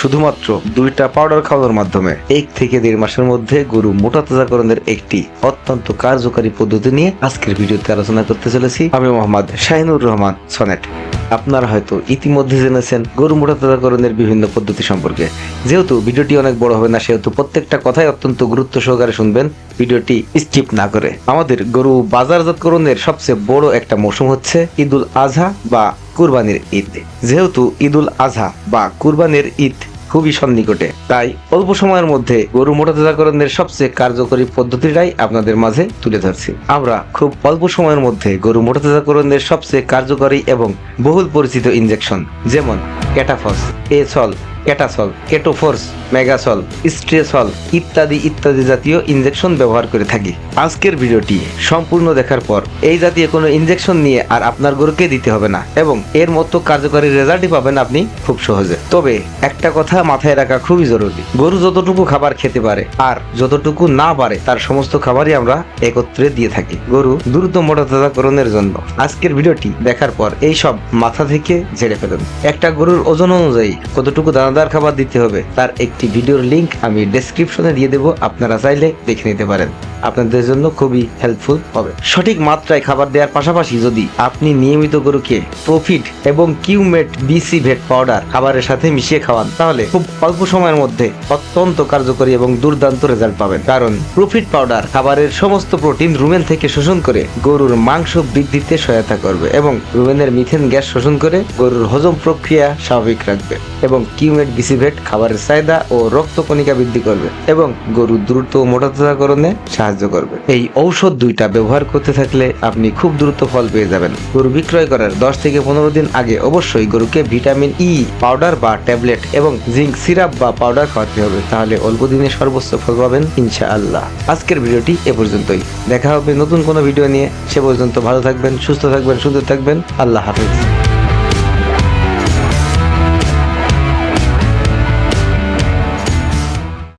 শুধুমাত্র দুইটা পাউডার খাওয়ানোর মাধ্যমে এক থেকে দেড় মাসের মধ্যে গরু মোটা তাজাকরণের একটি অত্যন্ত কার্যকারী পদ্ধতি নিয়ে আজকের ভিডিওতে আলোচনা করতে চলেছি। আমি মোহাম্মদ শাহিনুর রহমান, সনেট। আপনারা হয়তো ইতিমধ্যে জেনেছেন গরু মোটা তাজাকরণের বিভিন্ন পদ্ধতি সম্পর্কে। যেহেতু ভিডিওটি অনেক বড় হবে না, সেহেতু প্রত্যেকটা কথাই অত্যন্ত গুরুত্ব সহকারে শুনবেন। ভিডিওটি স্কিপ না করে। আমাদের গরু বাজারজাতকরণের সবচেয়ে বড় একটা মৌসুম হচ্ছে ঈদুল আজহা বা কুরবানির ঈদ। যেহেতু ঈদুল আজহা বা কুরবানির ঈদ খুবই সন্নিকটে। তাই অল্প সময়ের মধ্যে গরু মোটাতাজাকরণের সবচেয়ে কার্যকরী পদ্ধতিটাই আপনাদের মাঝে তুলে ধরছি। আমরা খুব অল্প সময়ের মধ্যে গরু মোটাতাজাকরণের সবচেয়ে কার্যকরী এবং বহুল পরিচিত ইঞ্জেকশন যেমন ক্যাটাফস এসল ক্যাটাসল কেটোফোর্স, মেগাসল, স্ট্রেসল ইত্যাদি ইত্যাদি জাতীয় ইনজেকশন ব্যবহার করে থাকি। আজকের ভিডিওটি সম্পূর্ণ দেখার পর এই জাতীয় কোনো ইনজেকশন নিয়ে আর আপনার গরুকে দিতে হবে না এবং এর মতো কার্যকরী রেজাল্টই পাবেন আপনি খুব সহজে। তবে একটা কথা মাথায় রাখা খুবই জরুরি। গরু যতটুকু খাবার খেতে পারে আর যতটুকু না পারে তার সমস্ত খাবারই আমরা একত্রে দিয়ে থাকি। গরু দ্রুত মোটাতাজাকরণের জন্য। আজকের ভিডিওটি দেখার পর এই সব মাথা থেকে ঝেড়ে ফেলুন। একটা গরুর ওজন অনুযায়ী কতটুকু দানাদার খাবার দিতে হবে। তার একটি ভিডিওর লিঙ্ক আমি ডেসক্রিপশনে দিয়ে দেবো, আপনারা চাইলে দেখে নিতে পারেন। আপনাদের জন্য খুবই হেল্পফুল হবে। সঠিক মাত্রায় খাবার দেওয়ার পাশাপাশি যদি আপনি নিয়মিত গরুকে প্রফিট এবং কিউমেট বিসি ভেট পাউডার খাবারের সাথে মিশিয়ে খাওয়ান, তাহলে খুব অল্প সময়ের মধ্যে অত্যন্ত কার্যকরী এবং দুর্দান্ত রেজাল্ট পাবেন। কারণ প্রফিট পাউডার খাবারের সমস্ত প্রোটিন রুমেন থেকে শোষণ করে গরুর মাংস বৃদ্ধিতে সহায়তা করবে এবং রুমেনের মিথেন গ্যাস শোষণ করে গরুর হজম প্রক্রিয়া স্বাভাবিক রাখবে এবং কিউমেট বিসিভেট খাবারের চাহিদা ও রক্ত কণিকা বৃদ্ধি করবে এবং গরু দ্রুত মোটাতাজাকরণে সাহায্য করবে। এই ঔষধ দুইটা ব্যবহার করতে থাকলে আপনি খুব দ্রুত ফল পেয়ে যাবেন। গরু বিক্রয় করার দশ থেকে পনেরো দিন আগে অবশ্যই গরুকে ভিটামিন ই, পাউডার বা ট্যাবলেট এবং জিঙ্ক সিরাপ বা পাউডার খাওয়াতে হবে। তাহলে অল্প দিনে সর্বোচ্চ ফল পাবেন ইনশা আল্লাহ আজকের ভিডিওটি এ পর্যন্তই। দেখা হবে নতুন কোনো ভিডিও নিয়ে। সে পর্যন্ত ভালো থাকবেন, সুস্থ থাকবেন, সুন্দর থাকবেন। আল্লাহ হাফিজ।